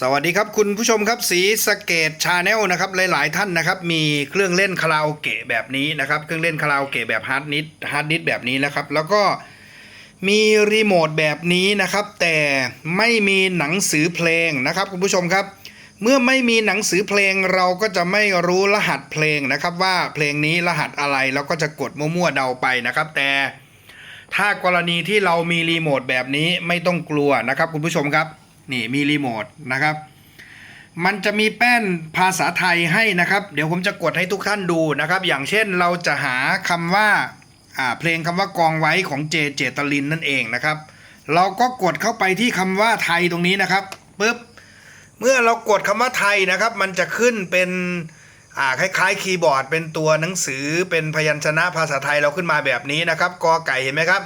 สวัสดีครับคุณผู้ชมครับสีสเกตชาแนลนะครับหลายๆท่านนะครับมีเครื่องเล่นคาราโอเกะแบบนี้นะครับเครื่องเล่นคาราโอเกะแบบฮาร์ดนิดฮาร์ดนิดแบบนี้นะครับแล้วก็มีรีโมทแบบนี้นะครับ แต่ไม่มีหนังสือเพลงนะครับคุณผู้ชมครับ เมื่อไม่มีหนังสือเพลงเราก็จะไม่รู้รหัสเพลงนะครับ ว่าเพลงนี้รหัสอะไรเราก็จะกดมั่วๆเดาไปนะครับ แต่ถ้ากรณีที่เรามีรีโมทแบบนี้ไม่ต้องกลัวนะครับคุณผู้ชมครับ นี่มีรีโมทนะครับ มันจะมีแป้นภาษาไทยให้นะครับ เดี๋ยวผมจะกดให้ทุกท่านดูนะครับ อย่างเช่นเราจะหาคำว่าอ่าเพลงคำว่ากองไว้ของเจเจตลินนั่นเองนะครับ เราก็กดเข้าไปที่คำว่าไทยตรงนี้นะครับปุ๊บเมื่อเรากดคำว่าไทยนะครับ มันจะขึ้นเป็นคล้ายๆคีย์บอร์ด เป็นตัวหนังสือเป็นพยัญชนะภาษาไทยเราขึ้นมาแบบนี้นะครับกอไก่เห็นไหมครับ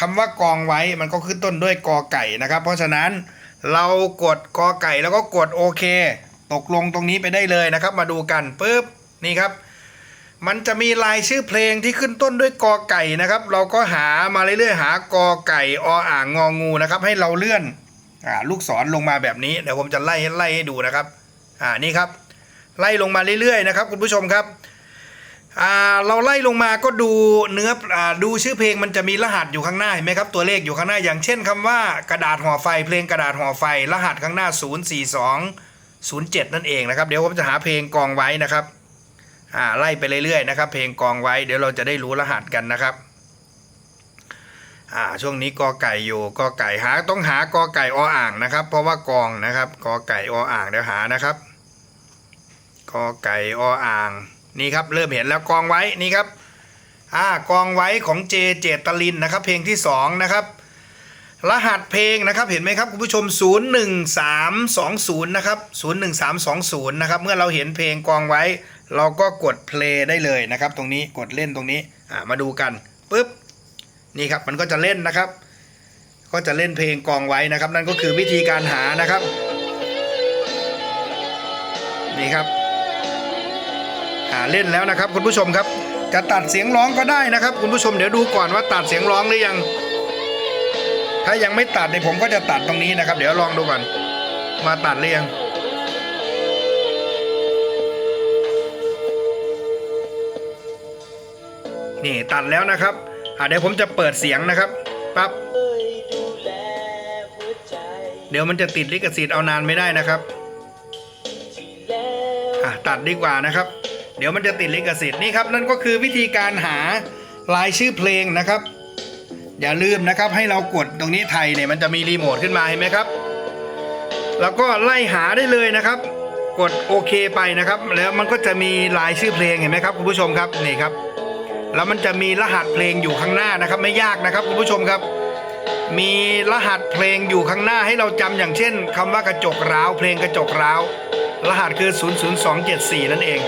คำว่ากองไว้มันก็ขึ้นต้นด้วยกอไก่นะครับ เพราะฉะนั้น เรากดกอไก่แล้วก็กดโอเค ตกลงตรงนี้ไปได้เลยนะครับ มาดูกันปุ๊บนี่ครับ มันจะมีรายชื่อเพลงที่ขึ้นต้นด้วยกอไก่นะครับ เราก็หามาเรื่อยๆหากอไก่ออ่างงองูนะครับ ให้เราเลื่อนอ่าลูกศรลงมาแบบนี้เดี๋ยวผมจะไล่ไล่ให้ดูนะครับอ่านี่ครับ ไล่ลงมาเรื่อยๆนะครับ คุณผู้ชมครับ เราไล่ลงมาก็ดูเนื้ออดูชื่อเพลงมันจะมีรหัสอยู่ข้างหน้าเห็นไหมครับตัวเลขอยู่ข้างหน้าอย่างเช่นคำว่ากระดาษห่อไฟเพลงกระดาษห่อไฟ รหัสข้างหน้า 042 07 นั่นเองนะครับ เดี๋ยวผมจะหาเพลงกองไว้นะครับอ่าไล่ไปเรื่อยๆนะครับ เพลงกองไว้เดี๋ยวเราจะได้รู้รหัสกันนะครับอ่าช่วงนี้กอไก่อยู่กอไก่หาต้องหากอไก่ออ่างนะครับ เพราะว่ากองนะครับกอไก่ออ่างเดี๋ยวหานะครับกอไก่ออ่าง นี่ครับเริ่มเห็นแล้วกองไว้นี่ครับอ่ากองไว้ของเจเจตลินนะครับ เพลงที่สองนะครับ รหัสเพลงนะครับเห็นไหมครับคุณผู้ชม 01320 นะครับ 01320 นะครับ เมื่อเราเห็นเพลงกองไว้ เราก็กดเพลย์ได้เลยนะครับ ตรงนี้กดเล่นตรงนี้อ่ามาดูกันปุ๊บนี่ครับมันก็จะเล่นนะครับ ก็จะเล่นเพลงกองไว้นะครับ นั่นก็คือวิธีการหานะครับ นี่ครับ อ่าเล่นแล้วนะครับคุณผู้ชมครับ จะตัดเสียงร้องก็ได้นะครับ คุณผู้ชมเดี๋ยวดูก่อนว่าตัดเสียงร้องหรือยัง ถ้ายังไม่ตัดเนี่ยวผมก็จะตัดตรงนี้นะครับ เดี๋ยวลองดูก่อนมาตัดหรือยังนี่ตัดแล้วนะครับอ่าเดี๋ยวผมจะเปิดเสียงนะครับปั๊บเดี๋ยวมันจะติดลิขสิทธิ์เอานานไม่ได้นะครับอะตัดดีกว่านะครับ ดี๋ยวมันจะติดลิขสิทธิ์นี่ครับนั่นก็คือวิธีการหารายชื่อเพลงนะครับ อย่าลืมนะครับให้เรากดตรงนี้ไทยเนี่ยมันจะมีรีโมทขึ้นมาเห็นไหมครับ แล้วก็ไล่หาได้เลยนะครับ กดโอเคไปนะครับ แล้วมันก็จะมีลายชื่อเพลงเห็นไหมครับคุณผู้ชมครับนี่ครับ แล้วมันจะมีรหัสเพลงอยู่ข้างหน้านะครับ ไม่ยากนะครับคุณผู้ชมครับ มีรหัสเพลงอยู่ข้างหน้าให้เราจำอย่างเช่นคำว่ากระจกร้าวเพลงกระจกร้าวรหัสคือ 00274 นั่นเอง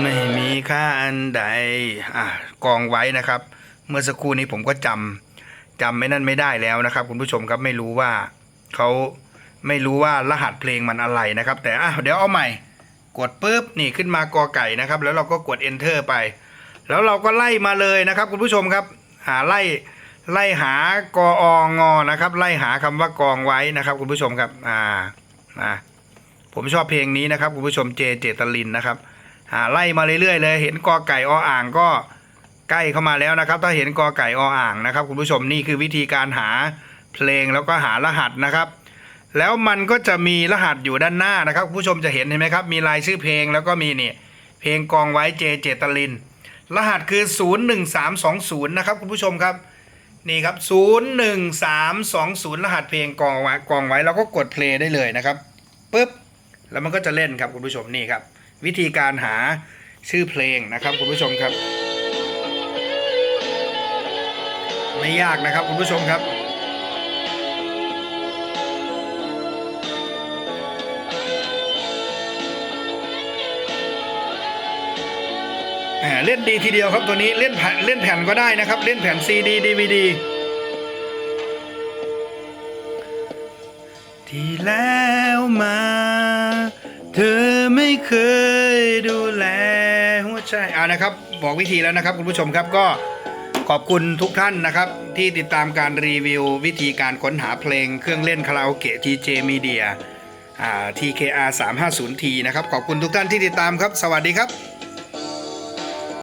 ไม่มีค่าอันใดอะกองไว้นะครับ เมื่อสักครู่นี้ผมก็จำจำไม่นั่นไม่ได้แล้วนะครับ คุณผู้ชมครับไม่รู้ว่าเขาไม่รู้ว่ารหัสเพลงมันอะไรนะครับ แต่อะเดี๋ยวเอาใหม่ กดปุ๊บนี่ขึ้นมากอไก่นะครับ แล้วเราก็กด enter ไป แล้วเราก็ไล่มาเลยนะครับ คุณผู้ชมครับ หาไล่ไล่หากอองอนะครับ ไล่หาคำว่ากองไว้นะครับ คุณผู้ชมครับอ่าอ่าผมชอบเพลงนี้นะครับ คุณผู้ชมเจเจตลินนะครับ อ่าไล่มาเรื่อยๆเลย เห็นกอไก่ออ่างก็ใกล้เข้ามาแล้วนะครับ ถ้าเห็นกอไก่ออ่างนะครับ คุณผู้ชมนี่คือวิธีการหาเพลงแล้วก็หารหัสนะครับ แล้วมันก็จะมีรหัสอยู่ด้านหน้านะครับคุณผู้ชมจะเห็นเห็นไหมครับ มีรายชื่อเพลงแล้วก็มีนี่เพลงกองไว้เจเจตลิน รหัสคือ 01320 นะครับคุณผู้ชมครับนี่ครับ 01320 รหัสเพลงกองไว้กองไว้เราก็กดเพลย์ได้เลยนะครับปุ๊บแล้วมันก็จะเล่นครับคุณผู้ชมนี่ครับ วิธีการหาชื่อเพลงนะครับคุณผู้ชมครับ ไม่ยากนะครับคุณผู้ชมครับ เล่นดีทีเดียวครับตัวนี้เล่นแผ่นเล่นแผ่นก็ได้นะครับ เล่นแผ่นซีดีดีวีดีที่แล้วมาเธอ ไม่เคยดูแลหัวใจอ่านะครับ บอกวิธีแล้วนะครับ คุณผู้ชมครับก็ขอบคุณทุกท่านนะครับ ที่ติดตามการรีวิว วิธีการค้นหาเพลงเครื่องเล่นคาราโอเกะ TJ Media อ่า TKR 350T นะครับ ขอบคุณทุกท่านที่ติดตามครับ สวัสดีครับ